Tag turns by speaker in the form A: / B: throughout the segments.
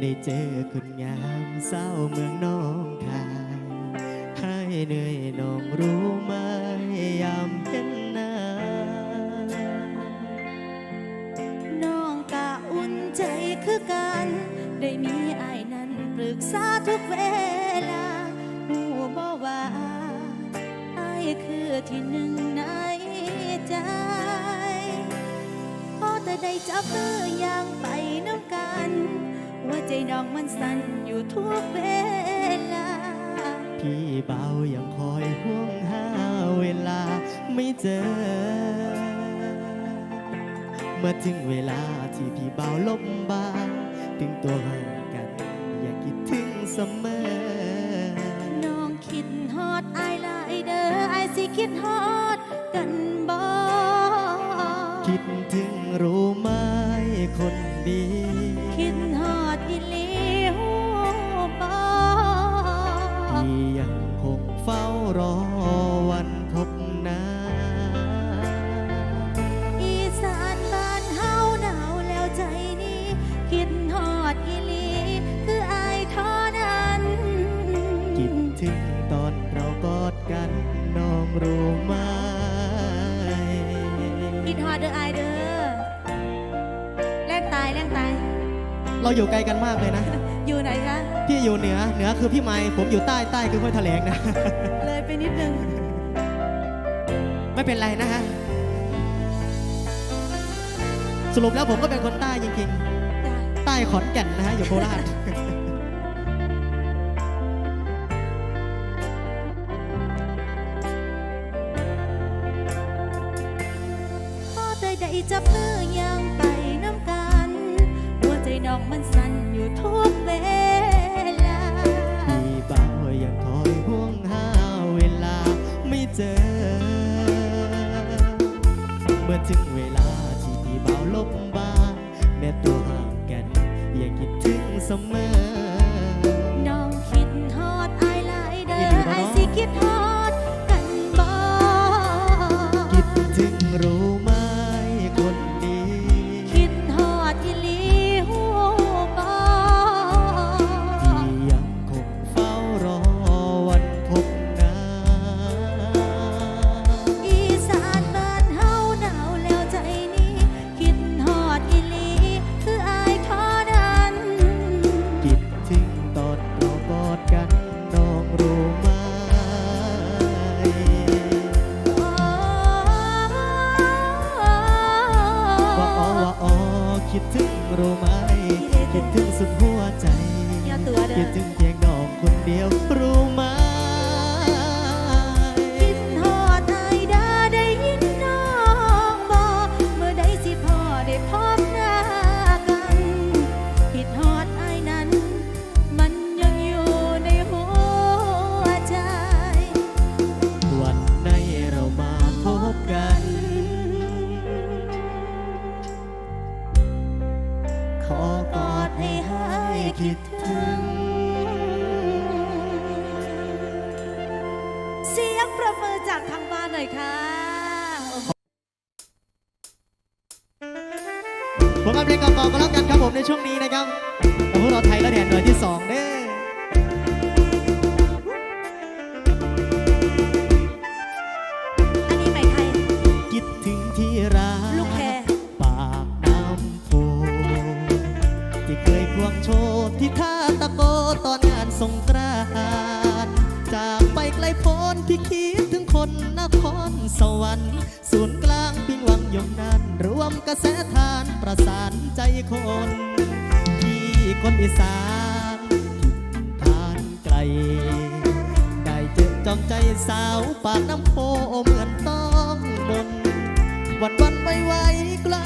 A: ได้เจอคนงามสาเมืองน้องคายให้เหนื่อยน้องรู้ไหมยามเห็นหน้า
B: น้องกะอุ่นใจคือกัน ได้มีไอ้ายนั้นปรึกษาทุกเวลาหูบ่ว่าไอ้ายคือที่หนึ่งในใจพอแต่ได้จับมือย่างไปน้ำกัน หัวใจน้องมันสั่นอยู่ทุกเวลา
A: พี่เบายังคอยห่วงหาเวลาไม่เจอ เมื่อถึงเวลาที่พี่เบาลบบางถึงตัวห่างกัน อย่าคิดถึงเสมอ
B: น้องคิดฮอดอายหลายเด้ออายสิคิดฮอดกันบ่
A: คิดถึงรู้ไหมคนดีา
B: ยแลกตาย
A: เราอยู่ไกลกันมากเลยนะ
B: อยู่ไหนคะ
A: พี่อยู่เหนือ เหนือคือพี่ไม้ผมอยู่ใต้ใต้คือห้วยแถลงนะ
B: เลยไปนิดนึง
A: ไม่เป็นไรนะฮะ สรุปแล้วผมก็เป็นคนใต้จริง
B: ได้
A: ๆใต้ขอนแก่นนะฮะอยู่โคราช
B: พอได้ได้จับมือย่างไป อกมันสั่นอยู่ทุกเวลา
A: พี่เบายังคอยห่วงหาเวลาไม่เจอ เมื่อถึงเวลาที่พี่เบาลบบ้านแม้ตัวห่างกันยังคิดถึงเสมอ ว่า
B: อ๋อ
A: ว่าอ๋อคิดถึงรู้ไหมคิดถึงสุดหัวใจ
B: อย่าตัวเด้อ
A: คิดถึงเพียงน้องคนเดียวรู้ไหม
B: เสียงประมือจากทางบ้านหน่อยค่ะ
A: ผมกับเพลงเก่าๆก็แล้วกันครับผมในช่วงนี้นะครับแต่พวกเราไทยและแดนหน่วยที่สองเด้อ
B: อันนี้ไหมไทย
A: คิดถึงที่รัก
B: ลูกแพร
A: ปากน้ำโพที่เคยควงโชว์ที่ท่าตะโกตอนงานสงกรานต์จาก ไปไกลพ้นพี่คิดถึงคนนครสวรรค์ศูนย์กลางพิงวังยมนันรวมกระแสทานประสานใจคนพี่คนอีสานทานไกล ได้เจอจอมใจสาวปากน้ำโพเหมือนต้องมนวันวันไวไวกล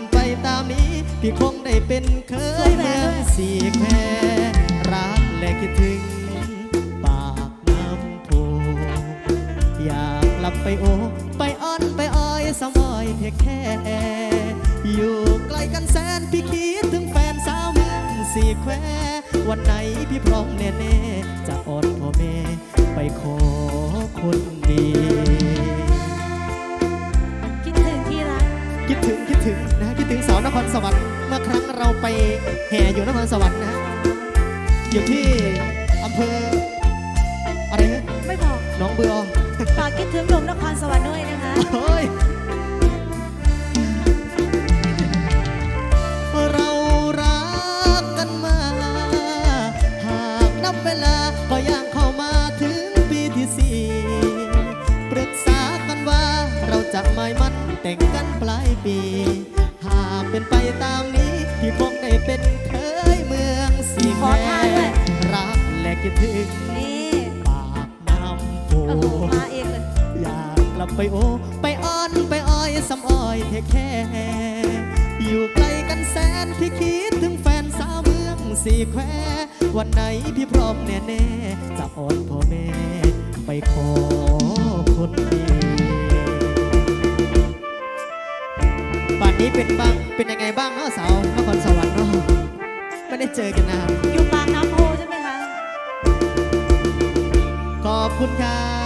A: เป็นไปตามนี้ พี่คงได้เป็นเคยเมืองสี่แควรักและคิดถึง ปากน้ำโพอยากกลับไปโอ ไปอ้อนไปอ้อยสมอยเทคแค่ อยู่ไกลกันแสนพี่คิดถึงแฟนสาวเมืองสี่แคววันไหนพี่พร้อมแน่ๆจะอ่อนพ่อแม่ไปขอคนดี สาวนครสวรรค์เมื่อครั้งเราไปแห่อยู่นครสวรรค์นะอยู่ที่อำเภออะไรนะ
B: ไม่บอก
A: หน้องเบือ
B: ฝากคิดถึงหนุ่มนครสวรรค์ด้วยนะคะ
A: เฮ้ยเรารักกันมา หากนับเวลาก็ย่างเข้ามาถึงปีที่สี่ปรึกษากันว่าเราจะไม่มั่นแต่งกันปลายปี เป็นเคยเมืองสี
B: ขอทานด้วย
A: รักและคิดถึง
B: นี่
A: ปากน้ำโพ
B: โอ้โหมาเองเลย
A: อยากกลับไปโอ ไปอ้อนไปอ้อยสำอ้อยเทแค่ อยู่ไกลกันแสนพี่คิดถึงแฟนสาวเมืองสี่แคววันไหนพี่พร้อมแน่ๆจะอ้อนพ่อแม่ ไปขอคนดีป่านนี้เป็นบ้างเป็นยังไงบ้างเนาะสาวนครสวรรค์เนาะไม่ ได้เจอกันนาน
B: อยู่ปากน้ำโพใช่ไหมคะ
A: ขอบคุณครับ